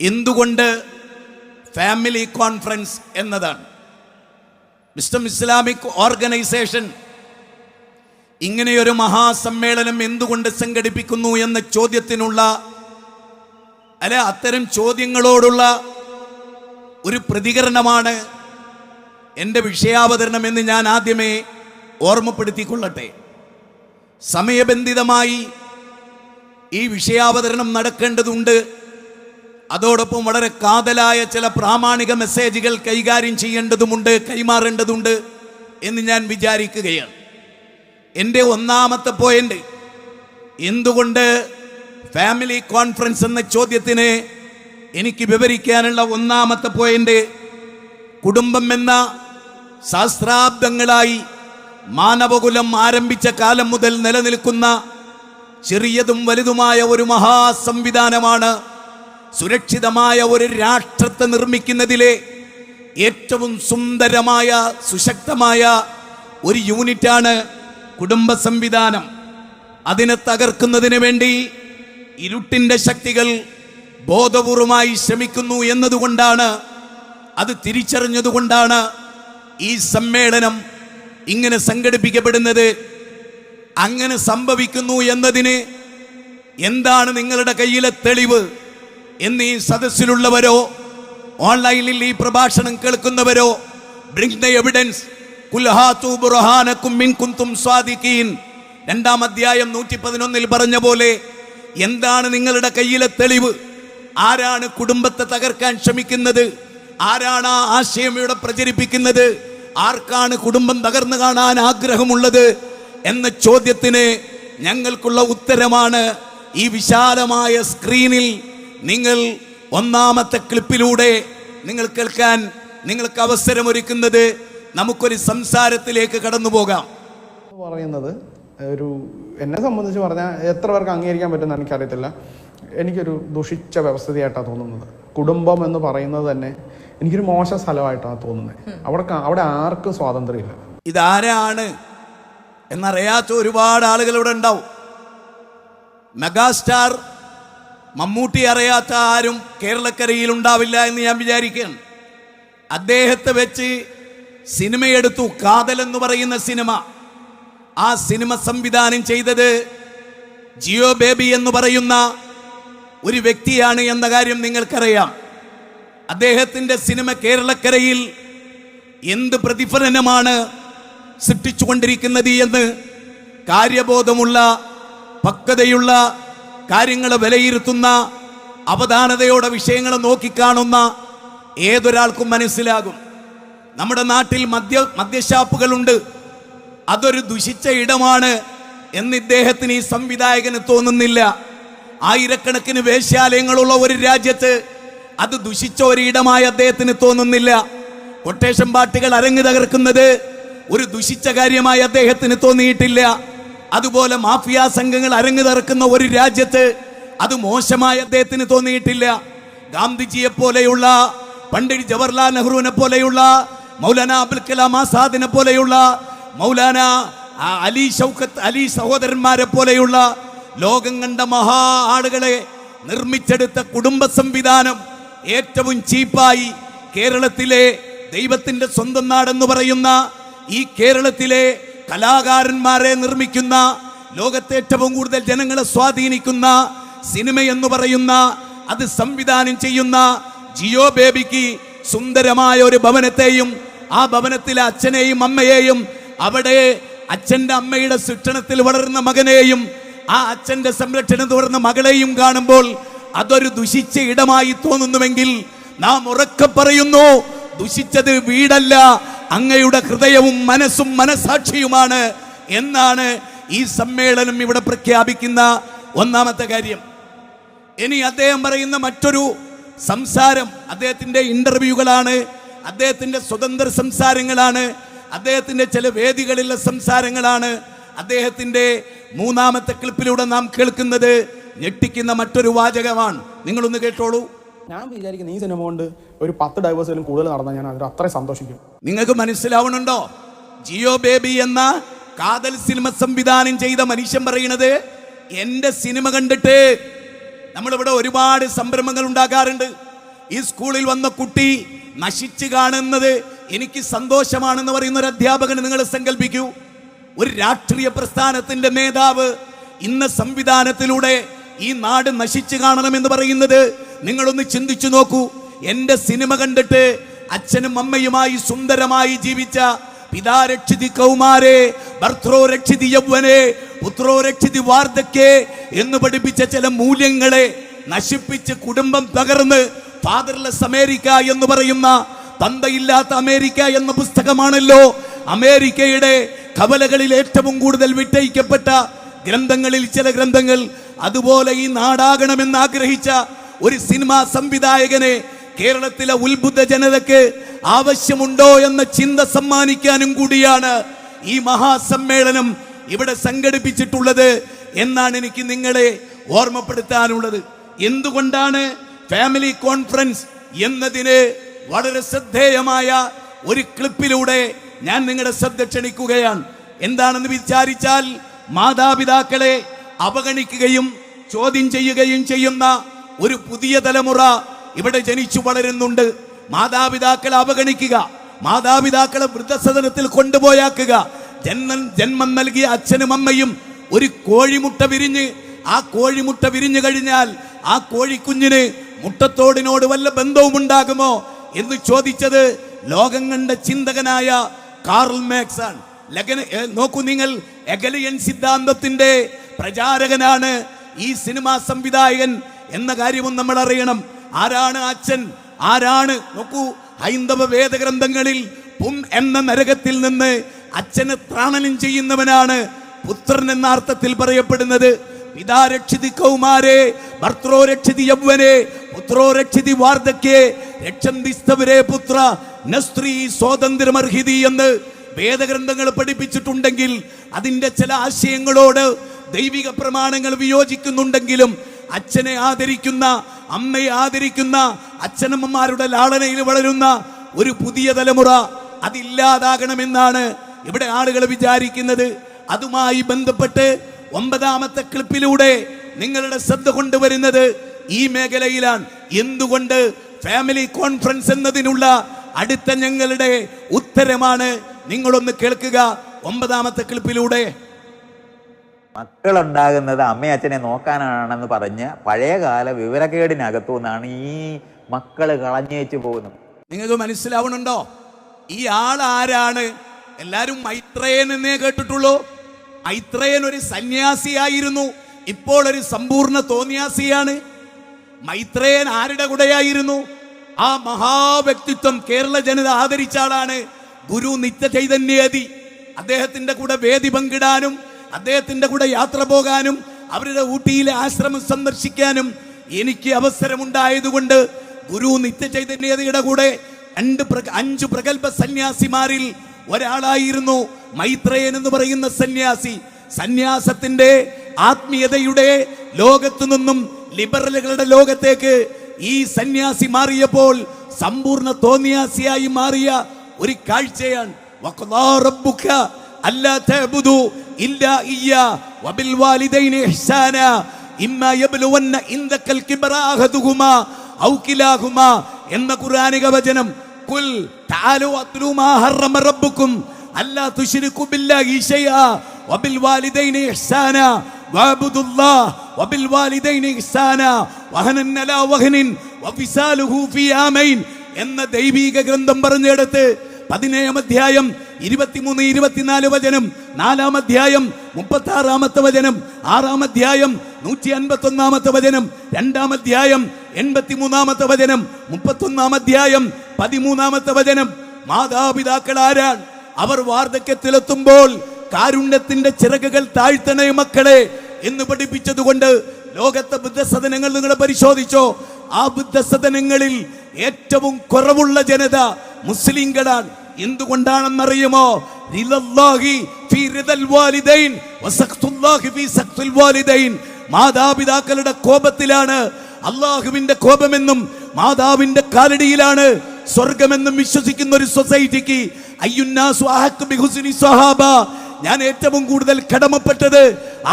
എന്തുകൊണ്ട് family conference എന്നതാണ്? മിസ്റ്റം Islamic organisation ഇങ്ങനെയൊരു മഹാസമ്മേളനം എന്തുകൊണ്ട് സംഘടിപ്പിക്കുന്നു എന്ന ചോദ്യത്തിനുള്ള അല്ല അത്തരം ചോദ്യങ്ങളോടുള്ള ഒരു പ്രതികരണമാണ് എന്റെ വിഷയാവതരണം എന്ന് ഞാൻ ആദ്യമേ ഓർമ്മപ്പെടുത്തിക്കൊള്ളട്ടെ. സമയബന്ധിതമായി ഈ വിഷയാവതരണം നടക്കേണ്ടതുണ്ട് അതോടൊപ്പം വളരെ കാതലായ ചില പ്രാമാണിക മെസ്സേജുകൾ കൈകാര്യം ചെയ്യേണ്ടതുമുണ്ട് കൈമാറേണ്ടതുണ്ട് എന്ന് ഞാൻ വിചാരിക്കുകയാണ്. എന്റെ ഒന്നാമത്തെ പോയിന്റ് എന്തുകൊണ്ട് ഫാമിലി കോൺഫറൻസ് എന്ന ചോദ്യത്തിന് എനിക്ക് വിവരിക്കാനുള്ള ഒന്നാമത്തെ പോയിന്റ് കുടുംബം എന്ന സഹസ്രാബ്ദങ്ങളായി മാനവകുലം ആരംഭിച്ച കാലം മുതൽ നിലനിൽക്കുന്ന ചെറിയതും വലുതുമായ ഒരു മഹാസംവിധാനമാണ് സുരക്ഷിതമായ ഒരു രാഷ്ട്രത്തെ നിർമ്മിക്കുന്നതിലെ ഏറ്റവും സുന്ദരമായ സുശക്തമായ ഒരു യൂണിറ്റാണ് കുടുംബ സംവിധാനം. അതിനെ തകർക്കുന്നതിന് വേണ്ടി ഇരുട്ടിന്റെ ശക്തികൾ ബോധപൂർവമായി ശ്രമിക്കുന്നു എന്നതുകൊണ്ടാണ് അത് തിരിച്ചറിഞ്ഞതുകൊണ്ടാണ് ഈ സമ്മേളനം ഇങ്ങനെ സംഘടിപ്പിക്കപ്പെടുന്നത്. അങ്ങനെ സംഭവിക്കുന്നു എന്നതിന് എന്താണ് നിങ്ങളുടെ കയ്യിലെ തെളിവ്? എന്ന് സദസ്സിലുള്ളവരോ ഓൺലൈനിൽ ഈ പ്രഭാഷണം കേൾക്കുന്നവരോ ബ്രിങ് ദ എവിഡൻസ് രണ്ടാം അധ്യായം നൂറ്റി പതിനൊന്നിൽ പറഞ്ഞ പോലെ എന്താണ് നിങ്ങളുടെ കയ്യിലെ തെളിവ്? ആരാണ് കുടുംബത്തെ തകർക്കാൻ ശ്രമിക്കുന്നത്? ആരാണ് ആ ആശയം ഇവിടെ പ്രചരിപ്പിക്കുന്നത്? ആർക്കാണ് കുടുംബം തകർന്നു കാണാൻ ആഗ്രഹമുള്ളത്? എന്ന ചോദ്യത്തിന് ഞങ്ങൾക്കുള്ള ഉത്തരമാണ് ഈ വിശാലമായ സ്ക്രീനിൽ നിങ്ങൾ ഒന്നാമത്തെ ക്ലിപ്പിലൂടെ നിങ്ങൾ കേൾക്കാൻ നിങ്ങൾക്ക് അവസരമൊരുക്കുന്നത് നമുക്കൊരു സംസാരത്തിലേക്ക് കടന്നു പോകാം. പറയുന്നത് ഒരു എന്നെ സംബന്ധിച്ച് പറഞ്ഞാൽ എത്ര പേർക്ക് അംഗീകരിക്കാൻ പറ്റുമെന്ന് എനിക്കറിയത്തില്ല. എനിക്കൊരു ദുഷിച്ച വ്യവസ്ഥയായിട്ടാണ് തോന്നുന്നത്. കുടുംബം എന്ന് പറയുന്നത് തന്നെ എനിക്കൊരു മോശം സ്ഥലമായിട്ടാണ് തോന്നുന്നത്. അവിടെ അവിടെ ആർക്കും സ്വാതന്ത്ര്യമില്ല. ഇതാരാണ് എന്നറിയാത്ത ഒരുപാട് ആളുകൾ ഇവിടെ ഉണ്ടാവും. മെഗാസ്റ്റാർ മമ്മൂട്ടി അറിയാത്ത ആരും കേരളക്കരയിൽ ഉണ്ടാവില്ല എന്ന് ഞാൻ വിചാരിക്കുകയാണ്. അദ്ദേഹത്തെ വെച്ച് സിനിമയെടുത്തു. കാതൽ എന്ന് പറയുന്ന സിനിമ. ആ സിനിമ സംവിധാനം ചെയ്തത് ജിയോ ബേബി എന്ന് പറയുന്ന ഒരു വ്യക്തിയാണ് എന്ന കാര്യം നിങ്ങൾക്കറിയാം. അദ്ദേഹത്തിന്റെ സിനിമ കേരളക്കരയിൽ എന്ത് പ്രതിഫലനമാണ് സൃഷ്ടിച്ചുകൊണ്ടിരിക്കുന്നത് എന്ന് കാര്യബോധമുള്ള പക്വതയുള്ള കാര്യങ്ങളെ വിലയിരുത്തുന്ന അവധാനതയോടെ വിഷയങ്ങൾ നോക്കിക്കാണുന്ന ഏതൊരാൾക്കും മനസ്സിലാകും. നമ്മുടെ നാട്ടിൽ മദ്യ മദ്യഷാപ്പുകളുണ്ട് അതൊരു ദുഷിച്ച ഇടമാണ് എന്ന് ഇദ്ദേഹത്തിന് ഈ സംവിധായകന് തോന്നുന്നില്ല. ആയിരക്കണക്കിന് വേശ്യാലയങ്ങളുള്ള ഒരു രാജ്യത്ത് അത് ദുഷിച്ച ഒരു ഇടമായി അദ്ദേഹത്തിന് തോന്നുന്നില്ല. കൊട്ടേഷൻ പാട്ടുകൾ അരങ്ങ് തകർക്കുന്നത് ഒരു ദുഷിച്ച കാര്യമായി അദ്ദേഹത്തിന് തോന്നിയിട്ടില്ല. അതുപോലെ മാഫിയ സംഘങ്ങൾ അരങ്ങു തറക്കുന്ന ഒരു രാജ്യത്ത് അത് മോശമായി അദ്ദേഹത്തിന് തോന്നിയിട്ടില്ല. ഗാന്ധിജിയെ പോലെയുള്ള പണ്ഡിറ്റ് ജവഹർലാൽ നെഹ്റുവിനെ പോലെയുള്ള മൗലാന അബുൽ കലാം ആസാദിനെ പോലെയുള്ള മൗലാന അലി ഷൗക്കത്ത് അലി സഹോദരന്മാരെ പോലെയുള്ള ലോകം കണ്ട മഹാ ആളുകളെ നിർമ്മിച്ചെടുത്ത കുടുംബ സംവിധാനം ഏറ്റവും ചീപ്പായി കേരളത്തിലെ ദൈവത്തിന്റെ സ്വന്തം നാടെന്ന് പറയുന്ന ഈ കേരളത്തിലെ കലാകാരന്മാരെ നിർമ്മിക്കുന്ന ലോകത്തെ ഏറ്റവും കൂടുതൽ ജനങ്ങളെ സ്വാധീനിക്കുന്ന സിനിമ എന്ന് പറയുന്ന അത് സംവിധാനം ചെയ്യുന്ന ജിയോ ബേബിക്ക് സുന്ദരമായ ഒരു ഭവനത്തെയും ആ ഭവനത്തിലെ അച്ഛനെയും അമ്മയെയും അവിടെ അച്ഛന്റെ അമ്മയുടെ ശിക്ഷണത്തിൽ വളർന്ന മകനെയും ആ അച്ഛന്റെ സംരക്ഷണത്തിൽ വളർന്ന മകളെയും കാണുമ്പോൾ അതൊരു ദുഷിച്ച ഇടമായി തോന്നുന്നുവെങ്കിൽ നാം ഉറക്കെ പറയുന്നു ദുഷിച്ചത് വീടല്ല അങ്ങയുടെ ഹൃദയവും മനസ്സും മനസാക്ഷിയുമാണ് എന്നാണ് ഈ സമ്മേളനം ഇവിടെ പ്രഖ്യാപിക്കുന്ന ഒന്നാമത്തെ കാര്യം. ഇനി അദ്ദേഹം പറയുന്ന മറ്റൊരു സംസാരം അദ്ദേഹത്തിന്റെ ഇന്റർവ്യൂകളാണ് അദ്ദേഹത്തിന്റെ സ്വതന്ത്ര സംസാരങ്ങളാണ് അദ്ദേഹത്തിന്റെ ചില വേദികളിലെ സംസാരങ്ങളാണ്. അദ്ദേഹത്തിന്റെ മൂന്നാമത്തെ ക്ലിപ്പിലൂടെ നാം കേൾക്കുന്നത് ഞെട്ടിക്കുന്ന മറ്റൊരു വാചകമാണ്. നിങ്ങളൊന്ന് കേട്ടോളൂ. ഞാൻ വിചാരിക്കുന്നത് ഈ സിനിമ കൊണ്ട് ഒരു പത്ത് ഡൈവേഴ്സിലും കൂടുതൽ നടന്നാൽ ഞാൻ അതിൽ അത്രയും സന്തോഷിക്കും. നിങ്ങൾക്ക് മനസ്സിലാവണുണ്ടോ ജിയോ ബേബി എന്ന കാതൽ സിനിമ സംവിധാനം ചെയ്ത മനുഷ്യൻ പറയുന്നത് എന്റെ സിനിമ കണ്ടിട്ട് നമ്മളിവിടെ ഒരുപാട് സംരംഭങ്ങൾ ഉണ്ടാക്കാറുണ്ട്. ഈ സ്കൂളിൽ വന്ന കുട്ടി നശിച്ചു കാണുന്നത് എനിക്ക് സന്തോഷമാണെന്ന് പറയുന്ന ഒരു അധ്യാപകന് നിങ്ങൾ സങ്കല്പിക്കൂ. ഒരു രാഷ്ട്രീയ പ്രസ്ഥാനത്തിന്റെ നേതാവ് ഇന്ന് സംവിധാനത്തിലൂടെ ഈ നാട് നശിച്ചു കാണണമെന്ന് പറയുന്നത് നിങ്ങളൊന്ന് ചിന്തിച്ചു നോക്കൂ. എന്റെ സിനിമ കണ്ടിട്ട് അച്ഛനും അമ്മയുമായി സുന്ദരമായി ജീവിച്ച പിതാ രക്ഷിതി കൗമാരെ ഭർത്തോ രക്ഷിതി യൗവനെ പുത്രോ രക്ഷിതി വാർദ്ധക്യേ എന്ന് പഠിപ്പിച്ച ചില മൂല്യങ്ങളെ നശിപ്പിച്ച് കുടുംബം തകർന്ന് ഫാദർലെസ് അമേരിക്ക എന്ന് പറയുന്ന തന്തയില്ലാത്ത അമേരിക്ക എന്ന പുസ്തകമാണല്ലോ. അമേരിക്കയുടെ കവലകളിൽ ഏറ്റവും കൂടുതൽ വിട്ടയിക്കപ്പെട്ട ഗ്രന്ഥങ്ങളിൽ ചില ഗ്രന്ഥങ്ങൾ അതുപോലെ ഈ നാടാകണമെന്ന് ആഗ്രഹിച്ച ഒരു സിനിമാ സംവിധായകനെ കേരളത്തിലെ ഉത്ബുദ്ധ ജനതയ്ക്ക് ആവശ്യമുണ്ടോ എന്ന ചിന്ത സമ്മാനിക്കാനും കൂടിയാണ് ഈ മഹാസമ്മേളനം ഇവിടെ സംഘടിപ്പിച്ചിട്ടുള്ളത് എന്നാണ് എനിക്ക് നിങ്ങളെ ഓർമ്മപ്പെടുത്താനുള്ളത്. എന്തുകൊണ്ടാണ് ഫാമിലി കോൺഫറൻസ് എന്നതിന് വളരെ ശ്രദ്ധേയമായ ഒരു ക്ലിപ്പിലൂടെ ഞാൻ നിങ്ങളുടെ ശ്രദ്ധ ക്ഷണിക്കുകയാണ്. എന്താണെന്ന് വിചാരിച്ചാൽ മാതാപിതാക്കളെ അവഗണിക്കുകയും ചോദ്യം ചെയ്യുകയും ചെയ്യുന്ന ഒരു പുതിയ തലമുറ ഇവിടെ ജനിച്ചു വളരുന്നുണ്ട്. മാതാപിതാക്കളെ അവഗണിക്കുക മാതാപിതാക്കളെ വൃദ്ധസദനത്തിൽ കൊണ്ടുപോയാക്കുക. ജന്മം ജന്മം നൽകിയ അച്ഛനും അമ്മയും ഒരു കോഴിമുട്ട വിരിഞ്ഞ് ആ കോഴിമുട്ട വിരിഞ്ഞു കഴിഞ്ഞാൽ ആ കോഴിക്കുഞ്ഞിന് മുട്ടത്തോടിനോട് വല്ല ബന്ധവും ഉണ്ടാകുമോ എന്ന് ചോദിച്ചത് ലോകം കണ്ട ചിന്തകനായ കാർൽ മാക്സ് ആണ്. ലഗന നോക്കൂ നിങ്ങൾ എഗലിയൻ സിദ്ധാന്തത്തിന്റെ പ്രചാരകനാണ് ഈ സിനിമാ സംവിധായകൻ എന്ന കാര്യവും നമ്മൾ അറിയണം. ആരാണ് അച്ഛൻ? ആരാണ്? നോക്കൂ ഹൈന്ദവ വേദഗ്രന്ഥങ്ങളിൽ പും എന്ന നരകത്തിൽ നിന്ന് അച്ഛന് ത്രാണനം ചെയ്യുന്നവനാണ് പുത്രൻ എന്ന അർത്ഥത്തിൽ പറയപ്പെടുന്നത്. പിതാ രക്ഷിതി കൗമാരെ ഭർത്തോ രക്ഷിതി യൗവനെ പുത്രോ രക്ഷിതി വാർദ്ധക്യേ രക്ഷന്തിസ്തവരെ പുത്ര നസ്ത്രീ സ്വാതന്ത്ര്യമർഹിതി എന്ന് വേദഗ്രന്ഥങ്ങൾ പഠിപ്പിച്ചിട്ടുണ്ടെങ്കിൽ അതിന്റെ ചില ആശയങ്ങളോട് ദൈവിക പ്രമാണങ്ങൾ വിയോജിക്കുന്നുണ്ടെങ്കിലും അച്ഛനെ ആദരിക്കുന്ന അമ്മയെ ആദരിക്കുന്ന അച്ഛനമ്മമാരുടെ ലാളനയിൽ വളരുന്ന ഒരു പുതിയ തലമുറ അതില്ലാതാകണമെന്നാണ് ഇവിടെ ആളുകൾ വിചാരിക്കുന്നത്. അതുമായി ബന്ധപ്പെട്ട് ഒമ്പതാമത്തെ ക്ലിപ്പിലൂടെ നിങ്ങളുടെ ശ്രദ്ധ കൊണ്ടുവരുന്നത് ഈ മേഖലയിലാണ്. എന്തുകൊണ്ട് ഫാമിലി കോൺഫറൻസ് എന്നതിനുള്ള അടുത്ത ഞങ്ങളുടെ ഉത്തരമാണ് നിങ്ങളൊന്ന് കേൾക്കുക. ഒമ്പതാമത്തെ ക്ലിപ്പിലൂടെ മക്കളുണ്ടാകുന്നത് അമ്മയച്ഛനെ നോക്കാനാണെന്ന് പറഞ്ഞ് പഴയകാല വിവരക്കേടിനകത്തു നിന്നാണ് ഈ മക്കൾ കളഞ്ഞേച്ചു പോകുന്നത്. നിങ്ങൾക്ക് മനസ്സിലാവണുണ്ടോ ഈ ആൾ ആരാണ് എല്ലാരും മൈത്രേയൻ എന്നേ കേട്ടിട്ടുള്ളൂ. മൈത്രേയൻ ഒരു സന്യാസിയായിരുന്നു. ഇപ്പോൾ ഒരു സമ്പൂർണ തോന്നിയാസിയാണ്. മൈത്രേയൻ ആരുടെ കൂടെയായിരുന്നു? ആ മഹാവ്യക്തിത്വം കേരള ജനത ആദരിച്ച ആളാണ് ഗുരു നിത്യ ചൈതന്യതി അദ്ദേഹത്തിന്റെ കൂടെ വേദി പങ്കിടാനും അദ്ദേഹത്തിന്റെ കൂടെ യാത്ര പോകാനും അവരുടെ ഊട്ടിയിലെ ആശ്രമം സന്ദർശിക്കാനും എനിക്ക് അവസരമുണ്ടായതുകൊണ്ട് ഗുരു നിത്യ ചൈതന്യതയുടെ കൂടെ രണ്ട് അഞ്ച് പ്രഗത്ഭ സന്യാസിമാരിൽ ഒരാളായിരുന്നു മൈത്രേയൻ എന്ന് പറയുന്ന സന്യാസി. സന്യാസത്തിന്റെ ആത്മീയതയുടെ ലോകത്തു നിന്നും ലിബറലുകളുടെ ലോകത്തേക്ക് ഈ സന്യാസി മാറിയപ്പോൾ സമ്പൂർണ തോന്നിയാസിയായി മാറിയ ഒരു കാഴ്ചയാണ്. ഇല്ലാ ഇയ്യാ വബിൽ വാലിദൈനി ഇഹ്സാന ഇമ്മ യബ്ലുവന്ന ഇൻദക്കൽ കിബ്റ അഹദുഹുമാ ഔ കിലാഹുമാ എന്ന ഖുർആനിക വചനം കുൽ തആലു അത്ലു മാ ഹറമ റബ്ബുക്കും അല്ലാ തുശ്രികു ബില്ലാഹി ശൈആ വബിൽ വാലിദൈനി ഇഹ്സാന വഅബ്ദുല്ലാഹ് വബിൽ വാലിദൈനി ഇഹ്സാന വഹനൻ അലാ വഹനിൻ വഫിസാലുഹു ഫീ ആമൈൻ എന്ന ദൈവിക ഗ്രന്ഥം പറഞ്ഞെടുത്ത് പതിനേഴാം അധ്യായം ഇരുപത്തിമൂന്ന് ഇരുപത്തിനാല് വചനം നാലാം അധ്യായം മുപ്പത്തി ആറാമത്തെ വചനം ആറാം അധ്യായം നൂറ്റി അൻപത്തി ഒന്നാമത്തെ വചനം രണ്ടാം അധ്യായം എൺപത്തിമൂന്നാമത്തെ വചനം മുപ്പത്തൊന്നാം അധ്യായം പതിമൂന്നാമത്തെ വചനം. മാതാപിതാക്കൾ ആരാണ്? അവർ വാർദ്ധക്യത്തിലെത്തുമ്പോൾ കാരുണ്യത്തിന്റെ ചിറകുകൾ താഴ്ത്തണേ മക്കളെ എന്ന് പഠിപ്പിച്ചതുകൊണ്ട് ലോകത്തെ ബുദ്ധസദനങ്ങൾ നിങ്ങൾ പരിശോധിച്ചോ? ആ ബുദ്ധസദനങ്ങളിൽ ഏറ്റവും കുറവുള്ള ജനത മുസ്ലിംകളാണ് എന്തുകൊണ്ടാണെന്നറിയുമോ? മാതാപിതാക്കളുടെ കോപത്തിലാണ്. അള്ളാഹുവിന്റെ കോപമെന്നും മാതാവിന്റെ കാലടിയിലാണ് സ്വർഗമെന്നും വിശ്വസിക്കുന്ന ഒരു സൊസൈറ്റിക്ക് അയ്യുന്നാസു ഞാൻ ഏറ്റവും കൂടുതൽ കടമപ്പെട്ടത്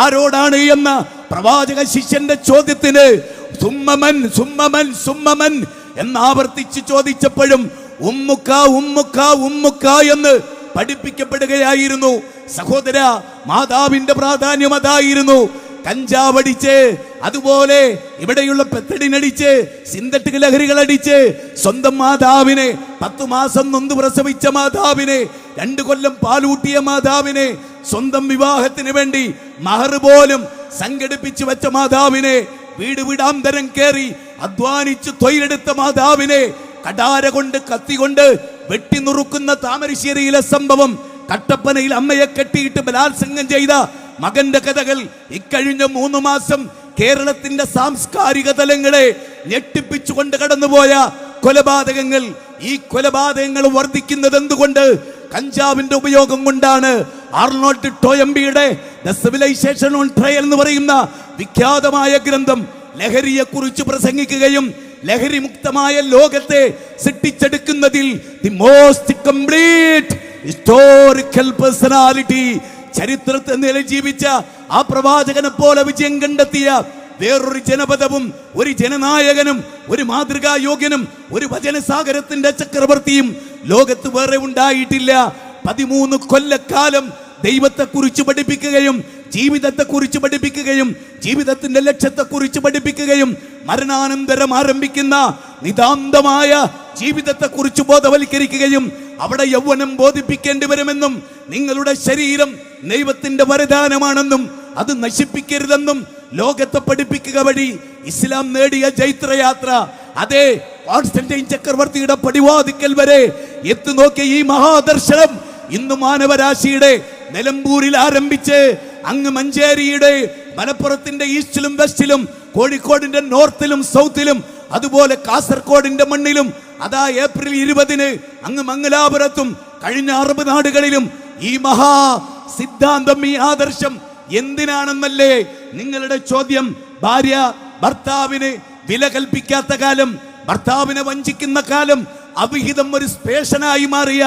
ആരോടാണ് എന്ന പ്രവാചക ശിഷ്യന്റെ ചോദ്യത്തിന് സുമ്മമൻ സുമ്മമൻ സുമ്മമൻ എന്നാവർത്തിച്ച് ചോദിച്ചപ്പോഴും ഉമ്മുക്ക ഉമ്മുക്ക ഉമ്മുക്ക എന്ന് പഠിപ്പിക്കപ്പെടുകയായിരുന്നു. സഹോദര മാതാവിന്റെ പ്രാധാന്യം അതായിരുന്നു. കഞ്ചാവടിച്ച് അതുപോലെ ഇവിടെയുള്ള പെത്തടിനടിച്ച് സിന്തറ്റിക് ലഹരികൾ അടിച്ച് സ്വന്തം മാതാവിനെ പത്തു മാസം നൊന്ത് പ്രസവിച്ച മാതാവിനെ രണ്ടു കൊല്ലം പാലൂട്ടിയ മാതാവിനെ സ്വന്തം വിവാഹത്തിന് വേണ്ടി മഹർ പോലും സംഘടിപ്പിച്ചു വെച്ച മാതാവിനെ വീട് വീടാന്തരം കയറി അധ്വാനിച്ച് തൊഴിലെടുത്ത മാതാവിനെ കടാര കൊണ്ട് കത്തി കൊണ്ട് വെട്ടി നുറുക്കുന്ന താമരശ്ശേരിയിലെ സംഭവം കട്ടപ്പനയിൽ അമ്മയെ കെട്ടിയിട്ട് ബലാത്സംഗം ചെയ്ത മകന്റെ കഥകൾ ഇക്കഴിഞ്ഞ മൂന്ന് മാസം കേരളത്തിന്റെ സാംസ്കാരിക തലങ്ങളെ ഞെട്ടിപ്പിച്ചുകൊണ്ട് കടന്നുപോയ കൊലപാതകങ്ങൾ ഈ കൊലപാതകങ്ങൾ വർദ്ധിക്കുന്നത് എന്തുകൊണ്ട്? കഞ്ചാവിന്റെ ഉപയോഗം കൊണ്ടാണ് ആർണോട്ട് ടോയംബിയുടെ ദ സിവിലൈസേഷൻ ഓൺ ട്രയൽ എന്ന് പറയുന്ന വിഖ്യാതമായ ഗ്രന്ഥം ലഹരിയെ കുറിച്ച് പ്രസംഗിക്കുകയും ലഹരി മുക്തമായ ലോകത്തെ സൃഷ്ടിച്ചെടുക്കുന്നതിൽ the most complete historical personality ചരിത്രത്തെ നില ജീവിച്ച ആ പ്രവാചകനെ പോലെ വിജയം കണ്ടെത്തിയ വേറൊരു ജനപദവും ഒരു ജനനായകനും ഒരു മാതൃകാ യോഗ്യനും ഒരു വചനസാഗരത്തിന്റെ ചക്രവർത്തിയും ലോകത്ത് വേറെ ഉണ്ടായിട്ടില്ല. പതിമൂന്ന് കൊല്ലക്കാലം ദൈവത്തെ കുറിച്ച് പഠിപ്പിക്കുകയും ജീവിതത്തെ കുറിച്ച് പഠിപ്പിക്കുകയും ജീവിതത്തിന്റെ ലക്ഷ്യത്തെ കുറിച്ച് പഠിപ്പിക്കുകയും മരണാനന്തരം ആരംഭിക്കുന്ന നിതാന്തമായ ജീവിതത്തെ കുറിച്ച് ബോധവൽക്കരിക്കുകയും അവിടെ യൗവനം ബോധിപ്പിക്കേണ്ടി വരുമെന്നും നിങ്ങളുടെ ശരീരം ദൈവത്തിന്റെ വരദാനമാണെന്നും അത് നശിപ്പിക്കരുതെന്നും ലോകത്തെ പഠിപ്പിക്കുക വഴി ഇസ്ലാം നേടിയ ജൈത്രയാത്ര അതെ കോൺസ്റ്റന്റൈൻ ചക്രവർത്തിയുടെ പടിവാതിക്കൽ വരെ എത്തു നോക്കിയ ഈ മഹാദർശനം ഇന്ന് മാനവരാശിയുടെ നിലമ്പൂരിൽ ആരംഭിച്ച് അങ്ങ് മഞ്ചേരിയുടെ മലപ്പുറത്തിന്റെ ഈസ്റ്റിലും വെസ്റ്റിലും കോഴിക്കോടിന്റെ നോർത്തിലും സൗത്തിലും അതുപോലെ കാസർഗോഡിന്റെ മണ്ണിലും അതാ ഏപ്രിൽ ഇരുപതിന് അങ്ങ് മംഗലാപുരത്തും കഴിഞ്ഞ അറബ് നാടുകളിലും ഈ മഹാ സിദ്ധാന്തം ഈ ആദർശം എന്തിനാണെന്നല്ലേ നിങ്ങളുടെ ചോദ്യം? ഭാര്യ ഭർത്താവിന് വില കൽപ്പിക്കാത്ത കാലം ഭർത്താവിനെ വഞ്ചിക്കുന്ന കാലം അവിഹിതം ഒരു സ്പേഷനായി മാറിയ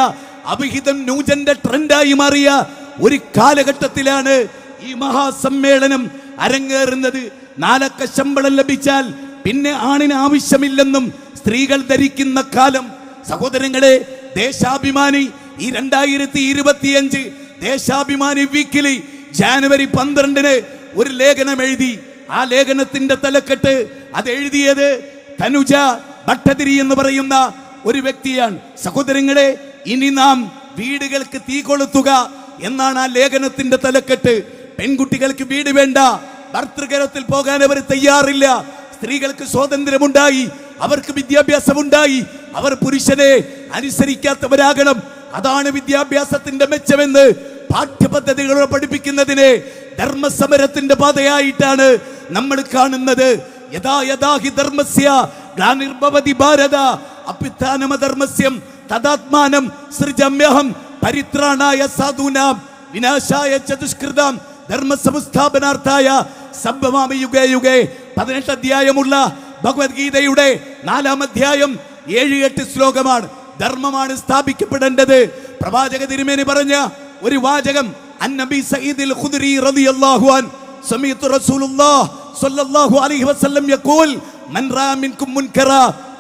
അവിഹിതം ന്യൂജന്റെ ട്രെൻഡായി മാറിയ ഒരു കാലഘട്ടത്തിലാണ് ഈ മഹാസമ്മേളനം അരങ്ങേറുന്നത്. നാലക്ക ശമ്പളം ലഭിച്ചാൽ പിന്നെ ആണിന് ആവശ്യമില്ലെന്നും സ്ത്രീകൾ ധരിക്കുന്ന കാലം. സഹോദരങ്ങളെ ദേശാഭിമാനി ഈ രണ്ടായിരത്തി ഇരുപത്തിയഞ്ച് ദേശാഭിമാനി വീക്കിലി ജാനുവരി പന്ത്രണ്ടിന് ഒരു ലേഖനം എഴുതി. ആ ലേഖനത്തിന്റെ തലക്കെട്ട് അത് എഴുതിയത് തനുജ ഭട്ടതിരി എന്ന് പറയുന്ന ഒരു വ്യക്തിയാണ്. സഹോദരങ്ങളെ ഇനി നാം വീടുകൾക്ക് തീ കൊളുത്തുക എന്നാണ് ആ ലേഖനത്തിന്റെ തലക്കെട്ട്. പെൺകുട്ടികൾക്ക് വീട് വേണ്ട ഭർത്തൃകരത്തിൽ പോകാൻ അവർ തയ്യാറില്ല സ്ത്രീകൾക്ക് സ്വാതന്ത്ര്യമുണ്ടായി അവർക്ക് വിദ്യാഭ്യാസമുണ്ടായി അവർ പുരുഷനെ അനുസരിക്കാത്തവരാകണം. അതാണ് വിദ്യാഭ്യാസത്തിന്റെ മെച്ചമെന്ന് പാഠ്യപദ്ധതികളോട് പഠിപ്പിക്കുന്നതിനെ ധർമ്മസമരത്തിന്റെ പാതയായിട്ടാണ് നമ്മൾ കാണുന്നത്. യഥാ യഥാഹി ധർമ്മസ്യ ഗ്ലാനിർഭവതി ഭാരത അഭ്യുത്ഥാനമധർമ്മസ്യം തഥാത്മാനം സൃജമ്യഹം പരിത്രാണായ സാധൂനാം വിനാശായ ചതുഷ്കൃതം ധർമ്മ സംസ്ഥാപനാർത്ഥായ യുഗേ യുഗേ. പതിനെട്ട് അധ്യായമുള്ള ഭഗവത്ഗീതയുടെ നാലാം അധ്യായം ഏഴ് എട്ട് ശ്ലോകമാണ്. ധർമ്മമാണ് സ്ഥാപിക്കപ്പെടേണ്ടത്. പ്രവാചക തിരുമേനി പറഞ്ഞ ഒരു വാചകം അന്നബി സയ്യിദുൽ ഖുദ്രി റളിയല്ലാഹു അൻ സമീഅത്തു റസൂലുള്ളാഹ് സ്വല്ലല്ലാഹു അലൈഹി വസല്ലം യഖൂൽ മൻ റാ മിൻകും മുൻകറ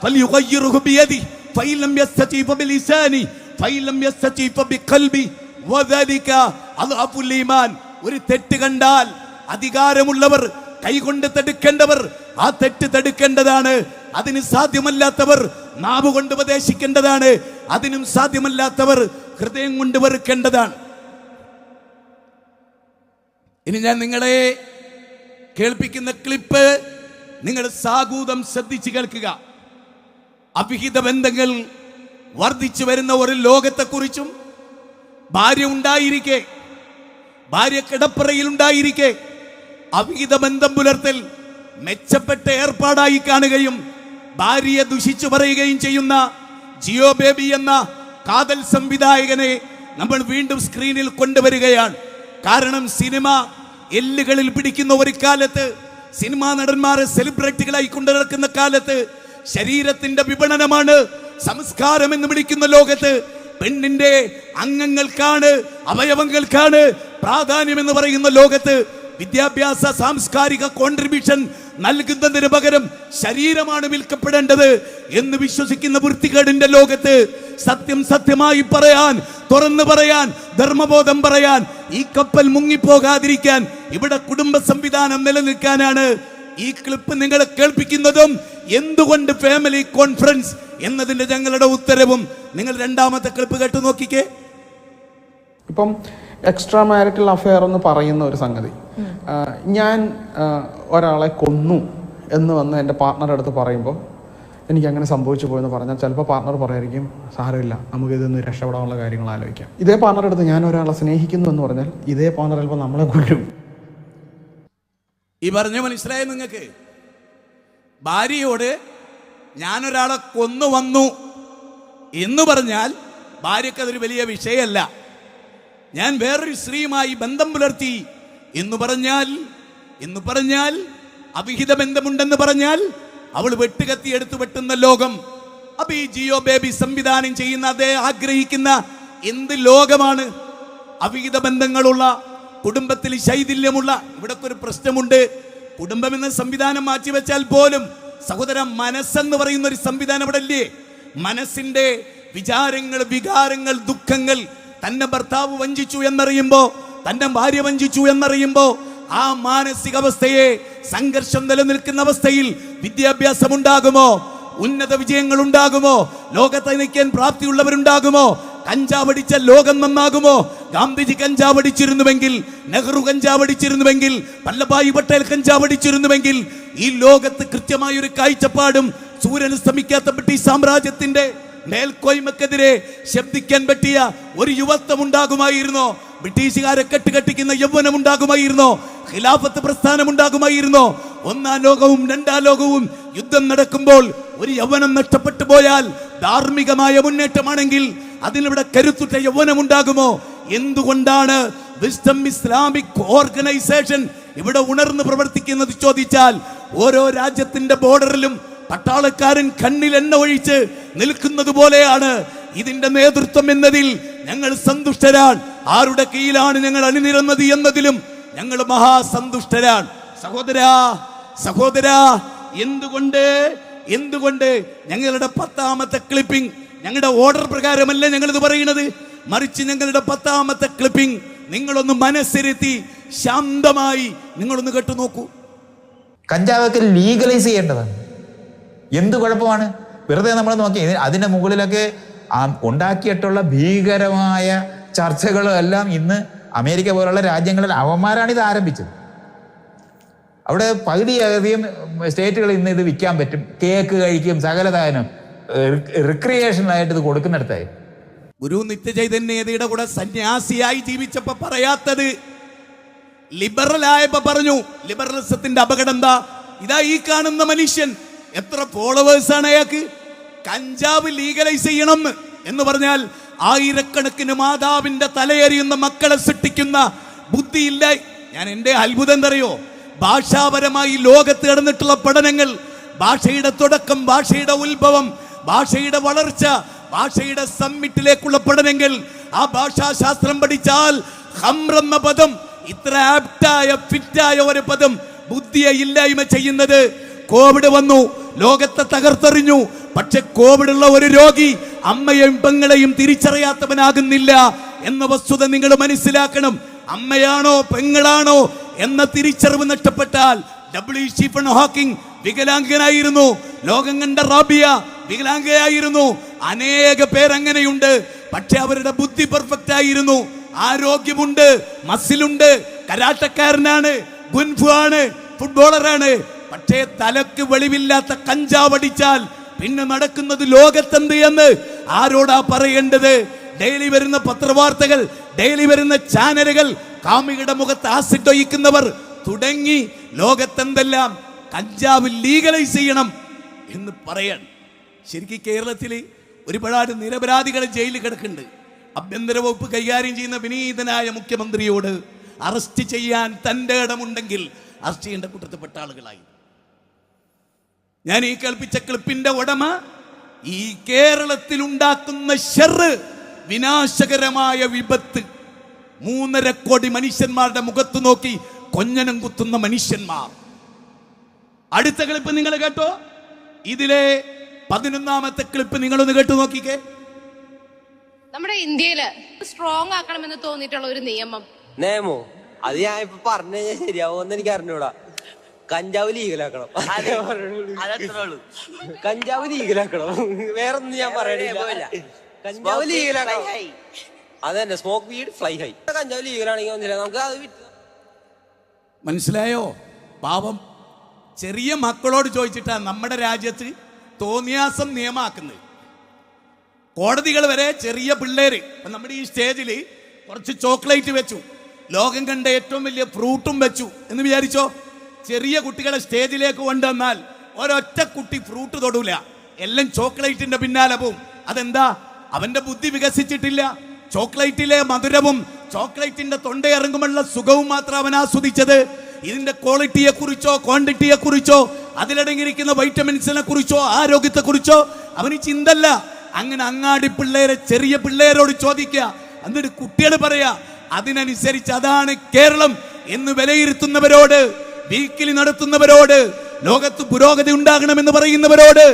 ഫൽയുഗയ്യിറുഹു ബിയദി ഫൈലം ലം യസ്തതി ഫബിലിസാനി ഫഇൻ ലം യസ്തതി ഫബിഖൽബി വദലിക അദ്അഫുൽ ഈമാൻ. ഒരു തെറ്റ് കണ്ടാൽ അധികാരമുള്ളവർ കൈകൊണ്ട് തടുക്കേണ്ടവർ ആ തെറ്റ് തടുക്കേണ്ടതാണ്. അതിന് സാധ്യമല്ലാത്തവർ നാവ് കൊണ്ട് ഉപദേശിക്കേണ്ടതാണ്. അതിനും സാധ്യമല്ലാത്തവർ ഹൃദയം കൊണ്ട് വെറുക്കേണ്ടതാണ്. ഇനി ഞാൻ നിങ്ങളെ കേൾപ്പിക്കുന്ന ക്ലിപ്പ് നിങ്ങൾ സാഗൂതം ശ്രദ്ധിച്ച് കേൾക്കുക. അഭിഹിത ബന്ധങ്ങൾ വർദ്ധിച്ചു വരുന്ന ഒരു ലോകത്തെക്കുറിച്ചും ഭാര്യ ഉണ്ടായിരിക്കെ ഭാര്യ കിടപ്പറയിൽ ഉണ്ടായിരിക്കെ അഭിഹിത ബന്ധം പുലർത്തൽ മെച്ചപ്പെട്ട ഏർപ്പാടായി കാണുകയും ഭാര്യയെ ദുഷിച്ചു പറയുകയും ചെയ്യുന്ന ജിയോ ബേബി എന്ന കാതൽ സംവിധായകനെ നമ്മൾ വീണ്ടും സ്ക്രീനിൽ കൊണ്ടുവരികയാണ്. കാരണം സിനിമ എല്ലുകളിൽ പിടിക്കുന്ന ഒരു കാലത്ത് സിനിമാ നടന്മാരെ സെലിബ്രിറ്റികളായി കൊണ്ടു നടക്കുന്ന കാലത്ത് ശരീരത്തിന്റെ വിപണനമാണ് സംസ്കാരം എന്ന് വിളിക്കുന്ന ലോകത്ത്. പെണ്ണിന്റെ അംഗങ്ങൾക്കാണ് അവയവങ്ങൾക്കാണ് പ്രാധാന്യം എന്ന് പറയുന്ന ലോകത്ത് വിദ്യാഭ്യാസ സാംസ്കാരിക കോൺട്രിബ്യൂഷൻ നൽകുന്നതിന് പകരം ശരീരമാണ് വിൽക്കപ്പെടേണ്ടത് എന്ന് വിശ്വസിക്കുന്ന വൃത്തികേടിന്റെ ലോകത്ത് സത്യം സത്യമായി പറയാൻ തുറന്നു പറയാൻ ധർമ്മബോധം പറയാൻ ഈ കപ്പൽ മുങ്ങിപ്പോകാതിരിക്കാൻ ഇവിടെ കുടുംബ സംവിധാനം നിലനിൽക്കാനാണ് ഈ ക്ലിപ്പ് നിങ്ങളെ കേൾപ്പിക്കുന്നതും എന്തുകൊണ്ട് ഫാമിലി കോൺഫറൻസ് എന്നതിന്റെ ഞങ്ങളുടെ ഉത്തരവും നിങ്ങൾ രണ്ടാമത്തെ ക്ലിപ്പ് കേട്ട് നോക്കിക്കേ. ഇപ്പം എക്സ്ട്രാ മാരിറ്റൽ അഫെയർ എന്ന് പറയുന്ന ഒരു സംഗതി. ഞാൻ ഒരാളെ കൊന്നു എന്ന് വന്ന് എന്റെ പാർട്ട്ണറുടെ അടുത്ത് പറയുമ്പോൾ എനിക്ക് അങ്ങനെ സംഭവിച്ചു പോയെന്ന് പറഞ്ഞാൽ ചിലപ്പോൾ പാർട്ണർ പറയായിരിക്കും സാരമില്ല നമുക്ക് ഇതൊന്ന് രക്ഷപ്പെടാനുള്ള കാര്യങ്ങൾ ആലോചിക്കാം. ഇതേ പാർട്ണറുടെ അടുത്ത് ഞാൻ ഒരാളെ സ്നേഹിക്കുന്നു എന്ന് പറഞ്ഞാൽ ഇതേ പാർട്ണർ ചിലപ്പോൾ നമ്മളെ കൊല്ലും. ഈ പറഞ്ഞ മനസ്സിലായി നിങ്ങൾക്ക്? ഭാര്യയോട് ഞാനൊരാളെ കൊന്നു വന്നു എന്ന് പറഞ്ഞാൽ ഭാര്യക്കതൊരു വലിയ വിഷയമല്ല. ഞാൻ വേറൊരു സ്ത്രീയുമായി ബന്ധം പുലർത്തി എന്ന് പറഞ്ഞാൽ എന്ന് പറഞ്ഞാൽ അവിഹിത ബന്ധമുണ്ടെന്ന് പറഞ്ഞാൽ അവൾ വെട്ടുകത്തി എടുത്ത് വെട്ടുന്ന ലോകം അപ്പൊ ഈ ജിയോ ബേബി സംവിധാനം ചെയ്യുന്ന അതേ ആഗ്രഹിക്കുന്ന എന്ത് ലോകമാണ്? അവിഹിത ബന്ധങ്ങളുള്ള കുടുംബത്തിൽ ശൈഥില്യമുള്ള ഇവിടെ ഒരു പ്രശ്നമുണ്ട്. കുടുംബം എന്ന സംവിധാനം മാറ്റിവെച്ചാൽ പോലും സഹോദര മനസ്സെന്ന് പറയുന്ന ഒരു സംവിധാനം ഇവിടെ ഇല്ലേ മനസ്സിന്റെ വിചാരങ്ങൾ വികാരങ്ങൾ ദുഃഖങ്ങൾ തന്റെ ഭർത്താവ് വഞ്ചിച്ചു എന്നറിയുമ്പോ തന്റെ ഭാര്യ വഞ്ചിച്ചു എന്നറിയുമ്പോ ആ മാനസികാവസ്ഥയെ സംഘർഷം നിലനിൽക്കുന്ന അവസ്ഥയിൽ വിദ്യാഭ്യാസം ഉണ്ടാകുമോ ഉന്നത വിജയങ്ങൾ ഉണ്ടാകുമോ ലോകത്തെ നയിക്കാൻ പ്രാപ്തിയുള്ളവരുണ്ടാകുമോ? കഞ്ചാവടിച്ച ലോകം നന്നാകുമോ? ഗാന്ധിജി കഞ്ചാവടിച്ചിരുന്നുവെങ്കിൽ നെഹ്റു കഞ്ചാവടിച്ചിരുന്നുവെങ്കിൽ വല്ലഭായി പട്ടേൽ കഞ്ചാവടിച്ചിരുന്നുവെങ്കിൽ ഈ ലോകത്ത് കൃത്യമായൊരു കാഴ്ചപ്പാടും സൂര്യൻ ശ്രമിക്കാത്ത ബ്രിട്ടീഷ് സാമ്രാജ്യത്തിന്റെ മേൽക്കോയ്മക്കെതിരെ ശബ്ദിക്കാൻ പറ്റിയ ഒരു യുവത്വം ഉണ്ടാകുമായിരുന്നോ ബ്രിട്ടീഷുകാരെ കെട്ടുകെട്ടിക്കുന്ന യൗവനം ഉണ്ടാകുമായിരുന്നോ ഖിലാഫത്ത് പ്രസ്ഥാനം ഉണ്ടാകുമായിരുന്നോ ഒന്നാം ലോകവും രണ്ടാം ലോകവും യുദ്ധം നടക്കുമ്പോൾ ഒരു യൗവനം നഷ്ടപ്പെട്ടു പോയാൽ ധാർമ്മികമായ മുന്നേറ്റമാണെങ്കിൽ അതിനിവിടെ കരുത്തുറ്റ യൗവനം ഉണ്ടാകുമോ എന്തുകൊണ്ടാണ് വിസ്ഡം ഇസ്ലാമിക് ഓർഗനൈസേഷൻ ഇവിടെ ഉണർന്ന് പ്രവർത്തിക്കുന്നത് ചോദിച്ചാൽ ഓരോ രാജ്യത്തിന്റെ ബോർഡറിലും പട്ടാളക്കാരൻ കണ്ണിൽ എണ്ണ ഒഴിച്ച് നിൽക്കുന്നത് പോലെയാണ് ഇതിന്റെ നേതൃത്വം എന്നതിൽ ഞങ്ങൾ സന്തുഷ്ടരാണ്. ആരുടെ കീഴിലാണ് ഞങ്ങൾ അണിനിരന്നത് എന്നതിലും ഞങ്ങൾ മഹാസന്തുഷ്ടരാണ്. സഹോദരാ സഹോദരാ എന്തുകൊണ്ട് എന്തുകൊണ്ട് ഞങ്ങളുടെ പത്താമത്തെ ക്ലിപ്പിംഗ് ഞങ്ങളുടെ ഓർഡർ പ്രകാരമല്ല ഞങ്ങൾ ഇത് പറയുന്നത്? മറിച്ച് ഞങ്ങളുടെ പത്താമത്തെ ക്ലിപ്പിംഗ് നിങ്ങളൊന്ന് മനസ്സിരുത്തി ശാന്തമായി നിങ്ങളൊന്ന് കേട്ടു നോക്കൂ കഞ്ചാവൊക്കെ ലീഗലൈസ് ചെയ്യേണ്ടതാണ്. എന്ത് കുഴപ്പമാണ്? വെറുതെ നമ്മൾ നോക്കി. അതിന്റെ മുകളിലൊക്കെ ഉണ്ടാക്കിയിട്ടുള്ള ഭീകരമായ ചർച്ചകളും എല്ലാം ഇന്ന് അമേരിക്ക പോലുള്ള രാജ്യങ്ങളിൽ അവന്മാരാണ് ഇത് ആരംഭിച്ചത്. അവിടെ പകുതിയധികം സ്റ്റേറ്റുകൾ ഇന്ന് ഇത് വിൽക്കാൻ പറ്റും. കേക്ക് കഴിക്കും സകലതാനും റിക്രിയേഷനായിട്ട് ഇത് കൊടുക്കുന്നിടത്തായി. ഗുരു നിത്യചൈതന്യതയുടെ കൂടെ സന്യാസിയായി ജീവിച്ചപ്പോ പറയാത്തത് ലിബറൽ ആയപ്പോ പറഞ്ഞു. ലിബറലിസത്തിന്റെ അപകടം എന്താ? ഇതാ ഈ കാണുന്ന മനുഷ്യൻ എത്ര ഫോളോവേഴ്സ് ആണ് അയാൾക്ക് കഞ്ചാവ് ലീഗലൈസ് ചെയ്യണം എന്ന്. പറഞ്ഞാൽ ആയിരക്കണക്കിന് മാതാവിന്റെ തലയെറിയുന്ന മക്കളെ സൃഷ്ടിക്കുന്ന ബുദ്ധിയില്ല ഞാൻ എന്റെ അത്ഭുതം എന്തറിയോ ഭാഷാപരമായി ലോകത്ത് കിടന്നിട്ടുള്ള പഠനങ്ങൾ ഭാഷയുടെ തുടക്കം ഭാഷയുടെ ഉത്ഭവം ഭാഷയുടെ വളർച്ച ഭാഷയുടെ സമ്മിറ്റിലേക്കുള്ള പഠനങ്ങൾ ആ ഭാഷാശാസ്ത്രം പഠിച്ചാൽ ഹംറെന്ന പദം ഇത്ര ആപ്റ്റായ ഫിറ്റായ ഒരു പദം ബുദ്ധിയെ ഇല്ലായ്മ ചെയ്യുന്നത് കോവിഡ് വന്നു ലോകത്തെ തകർത്തെറിഞ്ഞു. പക്ഷെ കോവിഡ് ഉള്ള ഒരു രോഗി അമ്മയെയും പെങ്ങളെയും തിരിച്ചറിയാത്തവനാകുന്നില്ല എന്ന വസ്തുത നിങ്ങൾ മനസ്സിലാക്കണം. അമ്മയാണോ പെങ്ങളാണോ എന്ന തിരിച്ചറിവ് നഷ്ടപ്പെട്ടാൽ ഡബ്ല്യു സ്റ്റീഫൻ ഹോക്കിംഗ് വികലാംഗനായിരുന്നു. ലോകം കണ്ട റാബിയ വികലാംഗയായിരുന്നു. അനേക പേരങ്ങനെയുണ്ട്. പക്ഷെ അവരുടെ ബുദ്ധി പെർഫെക്റ്റ് ആയിരുന്നു. ആരോഗ്യമുണ്ട് മസിലുണ്ട് കരാട്ടക്കാരനാണ് ഗുൻഫു ആണ് ഫുട്ബോളറാണ് പക്ഷേ തലക്ക് വെളിവില്ലാത്ത കഞ്ചാവടിച്ചാൽ പിന്നെ നടക്കുന്നത് ലോകത്തെന്ത് എന്ന് ആരോടാ പറയേണ്ടത്? ഡെയിലി വരുന്ന പത്രവാർത്തകൾ ഡെയിലി വരുന്ന ചാനലുകൾ കാമികയുടെ മുഖത്ത് ആസിഡ് ഒഴിക്കുന്നവർ തുടങ്ങി ലോകത്തെന്തെല്ലാം കഞ്ചാവ് ലീഗലൈസ് ചെയ്യണം എന്ന് പറയാൻ. ശരിക്കും കേരളത്തിൽ ഒരുപാട് നിരപരാധികൾ ജയിലിൽ കിടക്കുന്നുണ്ട്. ആഭ്യന്തര വകുപ്പ് കൈകാര്യം ചെയ്യുന്ന വിനീതനായ മുഖ്യമന്ത്രിയോട് അറസ്റ്റ് ചെയ്യാൻ തന്റെ ഇടമുണ്ടെങ്കിൽ അറസ്റ്റ് ചെയ്യേണ്ട കൂട്ടത്തിൽപ്പെട്ട ആളുകളായി. ഞാൻ ഈ കേൾപ്പിച്ച ക്ലിപ്പിന്റെ ഉടമ ഈ കേരളത്തിൽ ഉണ്ടാക്കുന്ന ഷെറ് വിനാശകരമായ വിപത്ത്. മൂന്നര കോടി മനുഷ്യന്മാരുടെ മുഖത്ത് നോക്കി കൊഞ്ഞനം കുത്തുന്ന മനുഷ്യന്മാർ. അടുത്ത ക്ലിപ്പ് നിങ്ങൾ കേട്ടോ? ഇതിലെ പതിനൊന്നാമത്തെ ക്ലിപ്പ് നിങ്ങളൊന്ന് കേട്ടു നോക്കിക്കേ. നമ്മുടെ ഇന്ത്യയിൽ സ്ട്രോങ് ആക്കണമെന്ന് തോന്നിയിട്ടുള്ള ഒരു നിയമം. നിയമോ അത് ഞാൻ ഇപ്പൊ പറഞ്ഞു കഴിഞ്ഞാൽ എന്ന് എനിക്ക് അറിഞ്ഞൂടാ. കഞ്ചാവ് ലീഗലാക്കണം. കഞ്ചാവ് ലീഗലാക്കണം. വേറെ ഒന്നും ഞാൻ പറയണില്ല കഞ്ചാവ് ലീഗലാക്കണം. അതന്നെ സ്മോക്ക് വീഡ് ഫ്ലൈ ഹൈ കഞ്ചാവ് ലീഗലാണെങ്കിൽ ഒന്നുമില്ല. നമുക്ക് അത് മനസ്സിലായോ? പാവം ചെറിയ മക്കളോട് ചോദിച്ചിട്ടാ നമ്മുടെ രാജ്യത്ത് തോന്നിയാസം നിയമാക്കുന്നത്. കോടതികൾ വരെ ചെറിയ പിള്ളേര് ഇപ്പൊ നമ്മുടെ ഈ സ്റ്റേജിൽ കുറച്ച് ചോക്ലേറ്റ് വെച്ചു. ലോകം കണ്ട ഏറ്റവും വലിയ ഫ്രൂട്ടും വെച്ചു എന്ന് വിചാരിച്ചോ? ചെറിയ കുട്ടികളെ സ്റ്റേജിലേക്ക് കൊണ്ടുവന്നാൽ ഒരൊറ്റ കുട്ടി ഫ്രൂട്ട് തൊടൂല. എല്ലാം ചോക്ലേറ്റിന്റെ പിന്നാലെ പോവും. അതെന്താ? അവന്റെ ബുദ്ധി വികസിച്ചിട്ടില്ല. ചോക്ലേറ്റിലെ മധുരവും ചോക്ലേറ്റിന്റെ തൊണ്ട ഇറങ്ങുമുള്ള സുഖവും മാത്രം അവൻ ആസ്വദിച്ചത്. ഇതിന്റെ ക്വാളിറ്റിയെ കുറിച്ചോ ക്വാണ്ടിറ്റിയെ കുറിച്ചോ അതിലടങ്ങിയിരിക്കുന്ന വൈറ്റമിൻസിനെ കുറിച്ചോ ആരോഗ്യത്തെ കുറിച്ചോ അവന് ചിന്തല്ല. അങ്ങനെ അങ്ങാടി പിള്ളേരെ ചെറിയ പിള്ളേരോട് ചോദിക്കുക. എന്നിട്ട് കുട്ടികൾ പറയാ അതിനനുസരിച്ച് അതാണ് കേരളം എന്ന് വിലയിരുത്തുന്നവരോട് വീക്കിലി നടത്തുന്നവരോട് ലോകത്ത് പുരോഗതി ഉണ്ടാകണമെന്ന് പറയുന്നവരോട്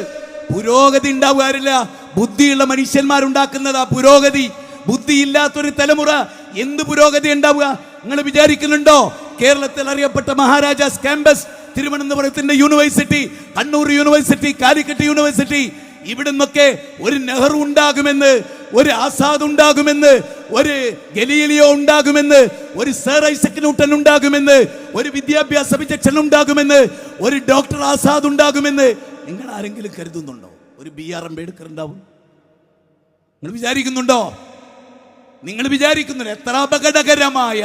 പുരോഗതി ഉണ്ടാവുകാരില്ല. ബുദ്ധിയുള്ള മനുഷ്യന്മാരുണ്ടാക്കുന്നതാ പുരോഗതി. ബുദ്ധിയില്ലാത്തൊരു തലമുറ എന്ത് പുരോഗതി ഉണ്ടാവുക? നിങ്ങൾ വിചാരിക്കുന്നുണ്ടോ? കേരളത്തിൽ അറിയപ്പെട്ട Maharajas campus തിരുവനന്തപുരത്തിന്റെ university Kannur university Calicut university ഇവിടുന്നൊക്കെ ഒരു നെഹ്റു ഉണ്ടാകുമെന്ന് ഒരു ആസാദ് ഉണ്ടാകുമെന്ന് ഒരു ഗലീലിയോ ഉണ്ടാകുമെന്ന് ഒരു സർ ഐസക് ന്യൂട്ടൻ ഉണ്ടാകുമെന്ന് ഒരു വിദ്യാഭ്യാസ വിചക്ഷൺ ഉണ്ടാകുമെന്ന് ഒരു ഡോക്ടർ ആസാദ് ഉണ്ടാകുമെന്ന് നിങ്ങൾ ആരെങ്കിലും കരുതുന്നുണ്ടോ? ഒരു ബി ആർ അംബേദ്കർ ഉണ്ടാവും. നിങ്ങൾ വിചാരിക്കുന്നുണ്ടോ? നിങ്ങൾ വിചാരിക്കുന്നുണ്ട്? എത്ര അപകടകരമായ?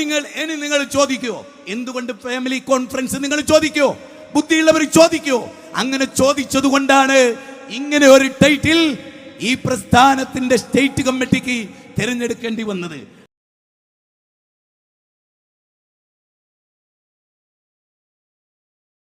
നിങ്ങൾ ഇനി നിങ്ങൾ ചോദിക്കുവോ എന്തുകൊണ്ട് ഫാമിലി കോൺഫറൻസ് നിങ്ങൾ ചോദിക്കുവോ ബുദ്ധിയുള്ളവർ ചോദിക്കുവോ അങ്ങനെ ചോദിച്ചത് കൊണ്ടാണ് ഇങ്ങനെ ഒരു ടൈറ്റിൽ ഈ പ്രസ്ഥാനത്തിന്റെ സ്റ്റേറ്റ് കമ്മിറ്റിക്ക് തിരഞ്ഞെടുക്കേണ്ടി വന്നത്.